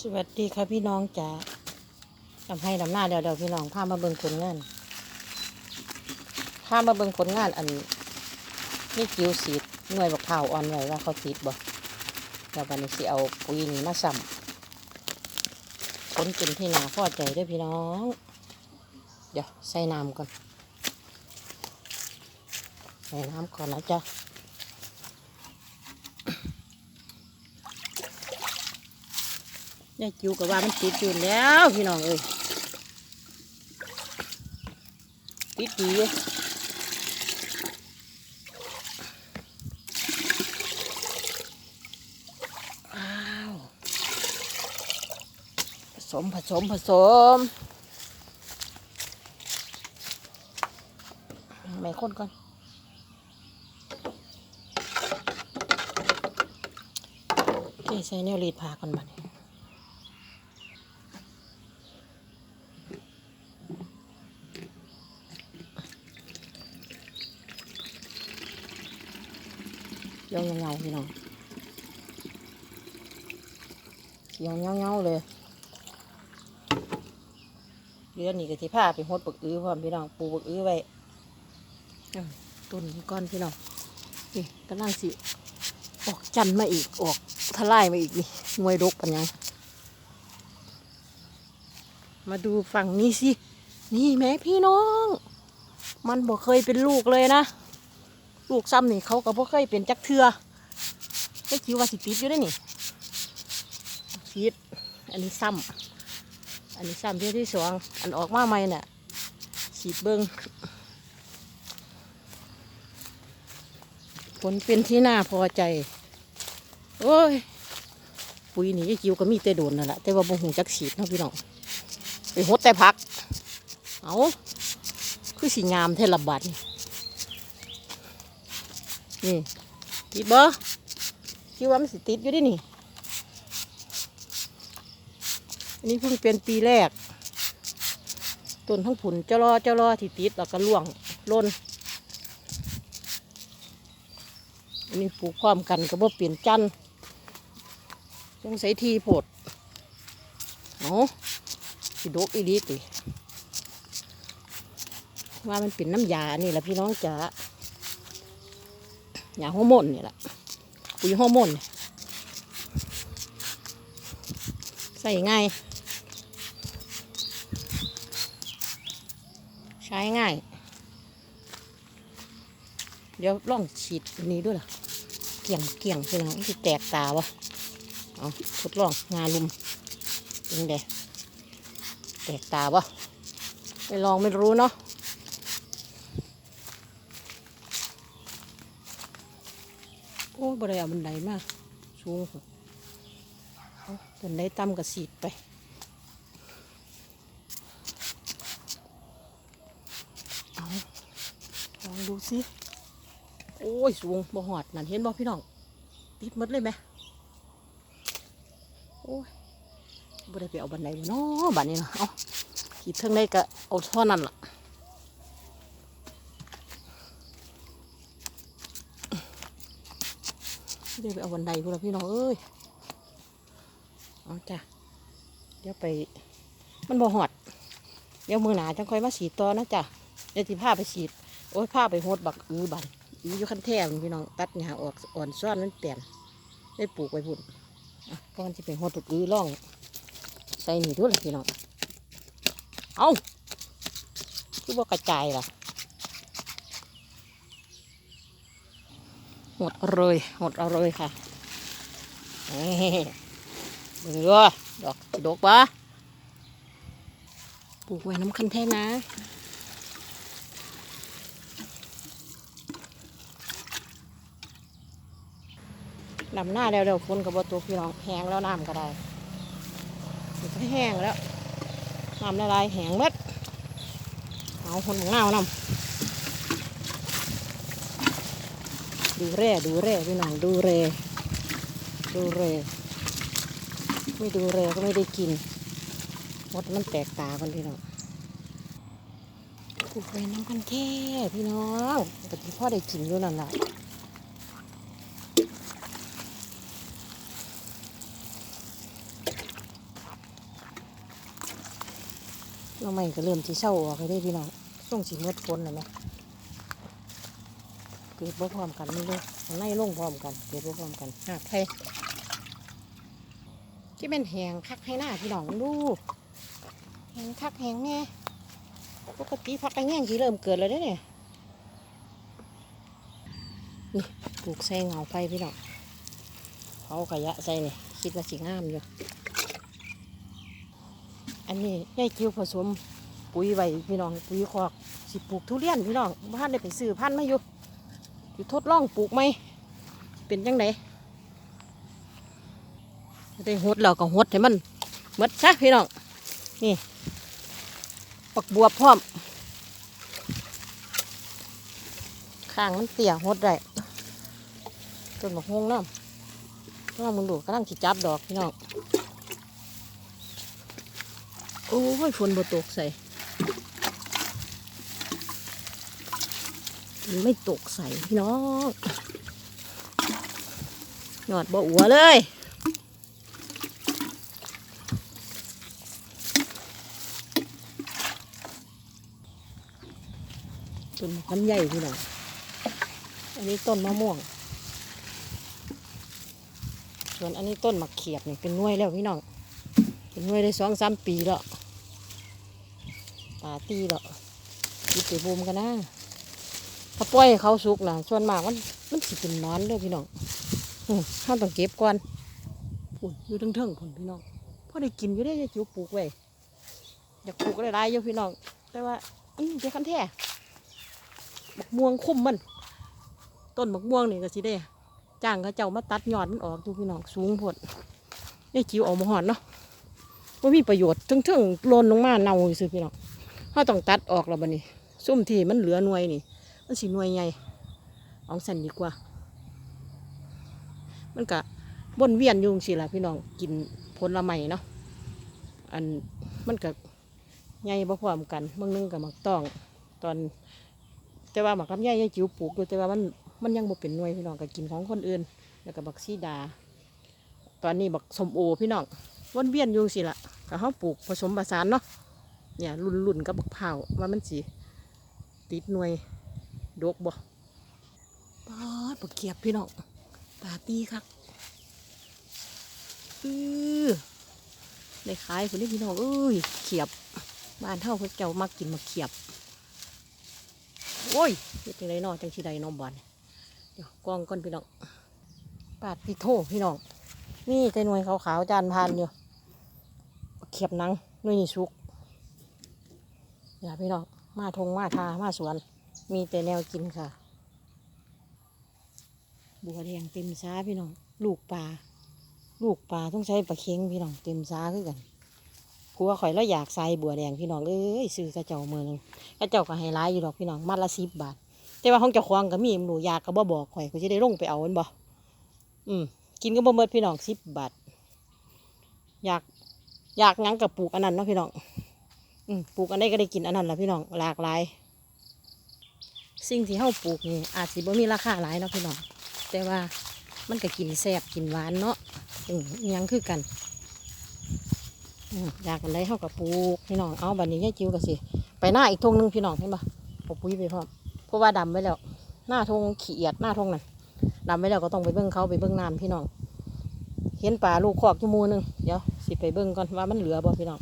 สวัสดีค่ะพี่น้องจ๋าทำให้ดำหน้าเดี๋ยวเดี๋ยวพี่น้องพามาเบิ่งผลงานพามาเบิ่งผลงานอันนี่จิวสีดหน่วยบักเผาอ่อนไว้ว่าเขาติดบ่แล้ววันนี้สิเอาปุ๋ยนี้มาซ้ำผลเป็นที่นาพอใจด้วยพี่น้อง เดี๋ยวใส่น้ำก่อนใส่น้ำก่อนนะจ๊ะ ยายจิวกับว่ามันติดอยู่แล้วพี่น้องเอ้ยติดดีอยู่อ้าวผสมผสมผสมแม่คนก่อนโอเคใส่แนวรีดผาก่อนบัดนี้ ขียวเงาๆพี่น้องเขียวเงาๆเลยเดือนนี้ก็สิพาไปหดปักอื้อพร้อมพี่น้องปูปักอื้อไว้ต้นก้อนพี่น้องนี่กำลังสิออกจันทร์มาอีกออกทลายมาอีกนี่หน่วยรกปัญญังมาดูฝั่งนี้สิ นี่แม่พี่น้อง มันบอกเคยเป็นลูกเลยนะ ลูกซ้ำนี่เขาก็บ่เคยเป็นจักเทือไม่คิดว่าสิติดอยู่ได้นี่ติดอันนี้ซ้ำอันนี้ซ้ำเทือที่สองอันออกมาใหม่น่ะฉีดเบิงผลเป็นที่น่าพอใจ โอ้ย ปุ๋ยนี่ยิวก็มีแต่โดนนั่นแหละแต่ว่าบ่หูจักฉีดเนาะพี่น้องไปหดแต่พัก เอาคือสีงามเทระบาดนี่ นี่ติดบ่คิดว่ามันสิติดอยู่ดินี่ อันนี้เพิ่งเป็นปีแรก ต้นทั้งผุนเจ้ารอเจ้ารอที่ติดแล้วก็ล่วงล่น อันนี้ปลูกความกันก็บ่เปลี่ยนจันทร์สงสัยทีโพดเอาสิดกอีดีติว่ามันเป็นน้ำยานี่แหละพี่น้องจ๋า ยาฮอร์โมนนี่แหละปุ๋ยฮอร์โมนใส่ง่าย ใช้ง่าย เดี๋ยวลองฉีดอันนี้ด้วยล่ะ เกี่ยงเกี่ยงพี่น้องที่แตกตาวะเอาทดลองงานลุมเป็นไงแตกตาวะไม่ลองไม่รู้เนาะ โอ้บริเอาบันไดมากสูงพุ่นเอาบันไดต่ำกับสีดไปเอาลองดูสิโอ้ยสูงบ่หอดนั่นเห็นบ่พี่น้องติดหมดเลยไหมโอ้ยบ่ได้ไปเอาบันไดมาเนาะบัดนี้เนาะเอาขีดเทิงได้ก็เอาท่านั้นล่ะ เดี๋ยวไปเอาวันใดพวกเราพี่น้องเอ้ยเอาจ้ะเดี๋ยวไปมันบ่หอด เดี๋ยวมือหนาจังค่อยมาฉีดต่อนะจ้ะเดี๋ยวที่ผ้าไปฉีด โอ้ยผ้าไปโหดบักอือบันอืออยู่ขั้นแท่นพี่น้องตัดหญ้าออกอ่อนซ้อนมันเปลี่ยนได้ปลูกไว้พุ่นอะก่อนจะไปโหดบักอือร่องใส่หนีด้วยพี่น้องเอาคือว่ากระจายล่ะ หม ดเอาเลยหมดเอาเลยค่ะนี่เบื่อดอกสิดอกปะปลูกไว้น้ำคันแท้นะนำหน้าเร็วๆฝนกับบตัวพี่น้องแห้งแล้วน้ำก็ได้มันก็แห้งแล้วน้ำละลายแห้งเม็ดเอาคนของเงานำ ดูแร่ดูแร่พี่น้องดูแร่ดูแร่ไม่ดูแร่ก็ไม่ได้กินมดมันแตกตากันพี่น้องกูกไว้น้ำกันแค่พี่น้องแต่ที่พ่อได้กินด้วยนั่นแหละเราไม่ก็เริ่มที่เช่าออกได้พี่น้องส่งสีเมืดฝนเลยไหม เกิดบ่พร้อมกันนี่เลยข้างในลงพร้อมกัน เกิดบ่พร้อมกันหากไทยที่เป็นแหงคักให้หน้าพี่น้องดูแหงคักแหงแม่ปกติพักไปแง่งที่เริ่มเกิดเลยเด้เนี่ยนี่ปลูกใส่เงาไฟพี่น้องเขาขยะใส่เนี่ยคิดว่าสิงามอยู่ อันนี้ยายจิวผสมปุ๋ยไว้พี่น้องปุ๋ยคอกสิปลูกทุเรียนพี่น้องบ้านได้ไปซื้อพันธุ์มาอยู่ อยู่ทดลองปลูกไหม เป็นยังไงได้หดแล้วก็หดให้มันหมดซะพี่น้อง นี่ปักบวบพร้อม ข้างมันเตี่ยหดได้ต้นมะฮวงน้ำน้ำมึงดูกำลังจิจับดอกพี่น้อง โอ้ยฝนบ่ตกใส่ มันไม่ตกใส่พี่น้องหยอดบ่อัวเลยต้นมะขามใหญ่พี่น้องอันนี้ต้นมะม่วง ส่วนอันนี้ต้นมะเขียบเนี่ยเป็นน่วยแล้วพี่น้อง เป็นน่วยได้สองสามปีแล้วตาตีแล้วยิบไปบูมกันนะ ถ้าปล่อยเขาสุกนะส่วนมากมันมันสิเป็นนอนเลยพี่น้องอืมห้ามต้องเก็บก่อนพุ่นอยู่ทั้งเทิงพุ่นพี่น้องพอได้กินอยู่ได้จะจิ๋วปลูกไว้อยากปลูกอะไรหลายอยู่พี่น้อง แต่ว่าอืมเจ้าคันแท้บักม่วงคุ้มมัน ต้นบักม่วงนี่ก็สิได้ จ้างเขาเจ้ามาตัดยอดมันออกดูพี่น้องสูงพดนี่จิ๋วออกมาหอนเนาะว่ามีประโยชน์ถึงถึงๆโลนลงมาเน่าซื้อพี่น้องเขาต้องตัดออกแล้วบัดนี้ ซุ่มที่มันเหลือหน่วยนี่ มันสิหน่วยใหญ่เอาสันดีกว่า มันกะบนเวียนอยุงสิล่ะพี่น้องกินผลไม้เนาะอันมันกะใหญ่บ่พร้อมกันบางนึงกับมักต้อง ตอนแต่ว่าหมักลำไยยังจิ๋วปลูกอยู่แต่ว่ามันมันยังบ่เป็นหน่วยพี่น้องก็กินของคนอื่น แล้วก็บักซีดา ตอนนี้บักสมโอพี่น้องวนเวียนอยู่งสิละก็เขาปลูกผสมผสานเนาะเนี่ยรุ่นรุ่นๆกับบักเผาวว่ามันสิติดหน่วย ดกบ่ปอดบักเขียบพี่น้องตาตีครับอือได้ขายคนนี้พี่น้องเอ้ยเขียบบ้านเท่าเขาเจ้ามักกินมาเขียบ โอ้ยเฮ็ดจังไดเนาะจังสิไดน้องบอลเดี๋ยวกล้องก่อนพี่น้องปาดพี่โทพี่น้องนี่แต่หน่วยขาวๆจานพันอยู่เขียบนังหน่วยนี่สุกอย่าพี่น้องมาทงมาทามาสวน มีแต่แนวกินค่ะ บัวแดงเต็มซ้าพี่น้อง ลูกปลา ลูกปลาต้องใช้ปลาเค็งพี่น้องเต็มซ้าคือกันผัวข่อยแล้วอยากใส่บัวแดงพี่น้องเอ้ยซื้อกระเจ้าเมืองกระเจ้าก็ให้ร้ายอยู่ดอกพี่น้องมัดละสิบบาท แต่ว่าห้องเจ้าของก็มีหนูอยากก็บ่บอกข่อยก็จะได้ลงไปเอามันบ่อืมกินก็บ่เมิดพี่น้องสิบบาทอยากอยากหยังกับปลูกอันนั้นเนาะพี่น้อง อืมปลูกอันใดก็ได้กินอันนั้นแหละพี่น้องหลากหลาย สิ่งที่เฮาปลูกนี่อาจสิบ่มีราคาหลายเนาะพี่น้องแต่ว่ามันก็กินแซ่บกินหวานเนาะอืมยังคือกันอยากอันใดเฮาก็ปลูกพี่น้องเอาบัดนี้ยายจิ๋วก็สิไปหน้าอีกทงนึงพี่น้องเห็นปะเอาปุ๋ยไปพร้อมเพราะว่าดำไว้แล้ว หน้าทงขี้เอียดหน้าทงนั่นดำไว้แล้วก็ต้องไปเบิ้งเขาไปเบิ้งน้ำพี่น้องเห็นปลาลูกคอกจมูหนึงเดี๋ยวสิไปเบิ้งก่อนว่ามันเหลือบ่พี่น้อง